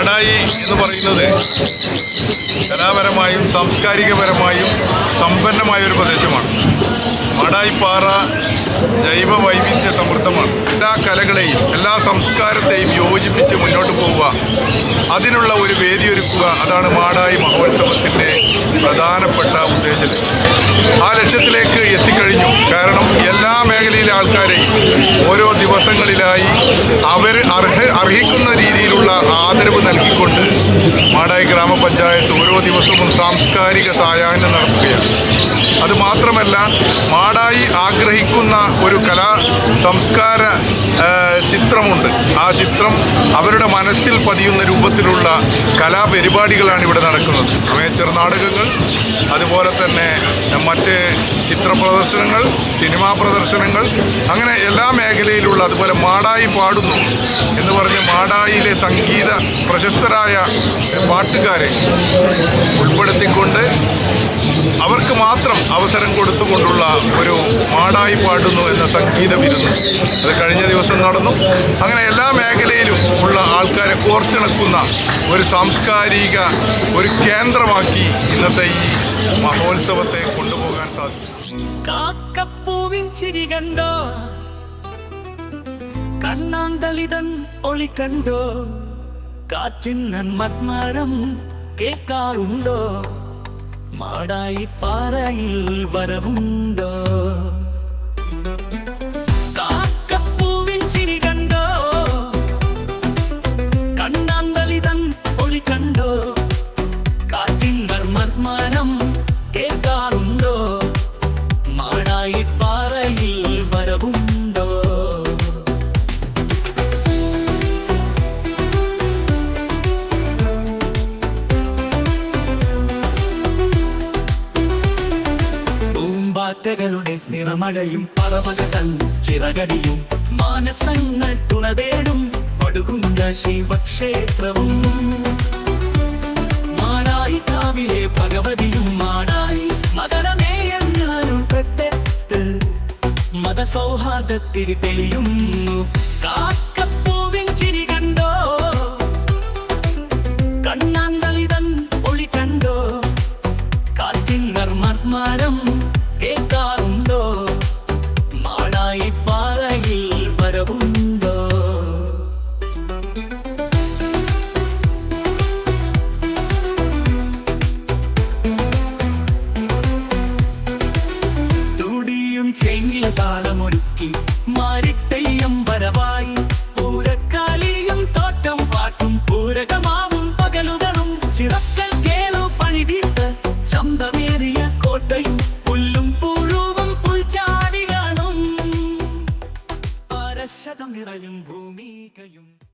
മാടായി എന്ന് പറയുന്നത് കലാപരമായും സാംസ്കാരികപരമായും സമ്പന്നമായ ഒരു പ്രദേശമാണ്. മാടായിപ്പാറ ജൈവ വൈവിധ്യ സമൃദ്ധമാണ്. എല്ലാ കലകളെയും എല്ലാ സംസ്കാരത്തെയും യോജിപ്പിച്ച് മുന്നോട്ട് പോവുക. അതിനുള്ള ഒരു വേദിയൊരുക്കുക അതാണ് മാടായി മഹോത്സവത്തിന്റെ പ്രധാനപ്പെട്ട ഉദ്ദേശം ആ ലക്ഷ്യത്തിലേക്ക് എത്തിക്കഴിഞ്ഞു. കാരണം എല്ലാ മേഖലയിലെ ആൾക്കാരെയും ഓരോ ദിവസങ്ങളിലായി അവർ അർഹ അർഹിക്കുന്ന രീതിയിലുള്ള ആദരവ് നൽകിക്കൊണ്ട് മാടായി ഗ്രാമപഞ്ചായത്ത് ഓരോ ദിവസവും സാംസ്കാരിക സായാഹ്നം നടത്തുകയാണ്. മാത്രമല്ല മാടായി ആഗ്രഹിക്കുന്ന ഒരു കലാ സംസ്കാര ചിത്രമുണ്ട്. ആ ചിത്രം അവരുടെ മനസ്സിൽ പതിയുന്ന രൂപത്തിലുള്ള കലാപരിപാടികളാണ് ഇവിടെ നടക്കുന്നത്. അമേച്ചർ നാടകങ്ങൾ അതുപോലെ തന്നെ മറ്റ് ചിത്ര പ്രദർശനങ്ങൾ സിനിമാ പ്രദർശനങ്ങൾ അങ്ങനെ എല്ലാ മേഖലയിലുള്ള അതുപോലെ മാടായി പാടുന്നു എന്ന് പറഞ്ഞ് മാടായിയിലെ സംഗീത പ്രശസ്തരായ പാട്ടുകാരെ ഉൾപ്പെടുത്തിക്കൊണ്ട് അവർക്ക് മാത്രം അവസരം കൊടുത്തുകൊണ്ടുള്ള ഒരു മാടായി പാടുന്നു എന്ന സംഗീത വിരുന്ന് അത് കഴിഞ്ഞ ദിവസം നടന്നു. അങ്ങനെ എല്ലാ മേഖലയിലും ഉള്ള ആൾക്കാരെ കോർത്തിണക്കുന്ന ഒരു സാംസ്കാരിക ഒരു കേന്ദ്രമാക്കി ഇന്നത്തെ ഈ മഹോത്സവത്തെ കൊണ്ടുപോകാൻ സാധിച്ചു. ചിരി കണ്ടോ? കണ്ണാന്തളിതൻ ഒളി കണ്ടോ? കാറ്റിൻ നന്മത്മരം കേൾക്കാറുണ്ടോ? மாடாய் பாறையில் வரவும் പൂമ്പാറ്റകളുടെ നിറമഴയും പറവകൾ ചിറകടിയും മാനസങ്ങൾ തുണതേടും പടുകുന്ന ശിവക്ഷേത്രവും. മാടായി കാവിലെ ഭഗവതിയും മാടായി മകരമേ എന്നാലും പെട്ടെത്ത് മതസൗഹാർദ്ദത്തിൽ തെളിയുന്നു. കാക്കപ്പൂവിൻ താളമൊരുക്കി മാരിത്തെയ്യം വരവായി. പൂരക്കാലിയും തോറ്റം പാട്ടും പൂരകമാവും പകലുകളും. ചിറക്കൽ കേളു പണിതീർത്ത് ശബ്ദമേറിയ കോട്ടയും പുല്ലും പുഴുവും പുൽച്ചാടി കാണും പാരശതം നിറയും ഭൂമികയും.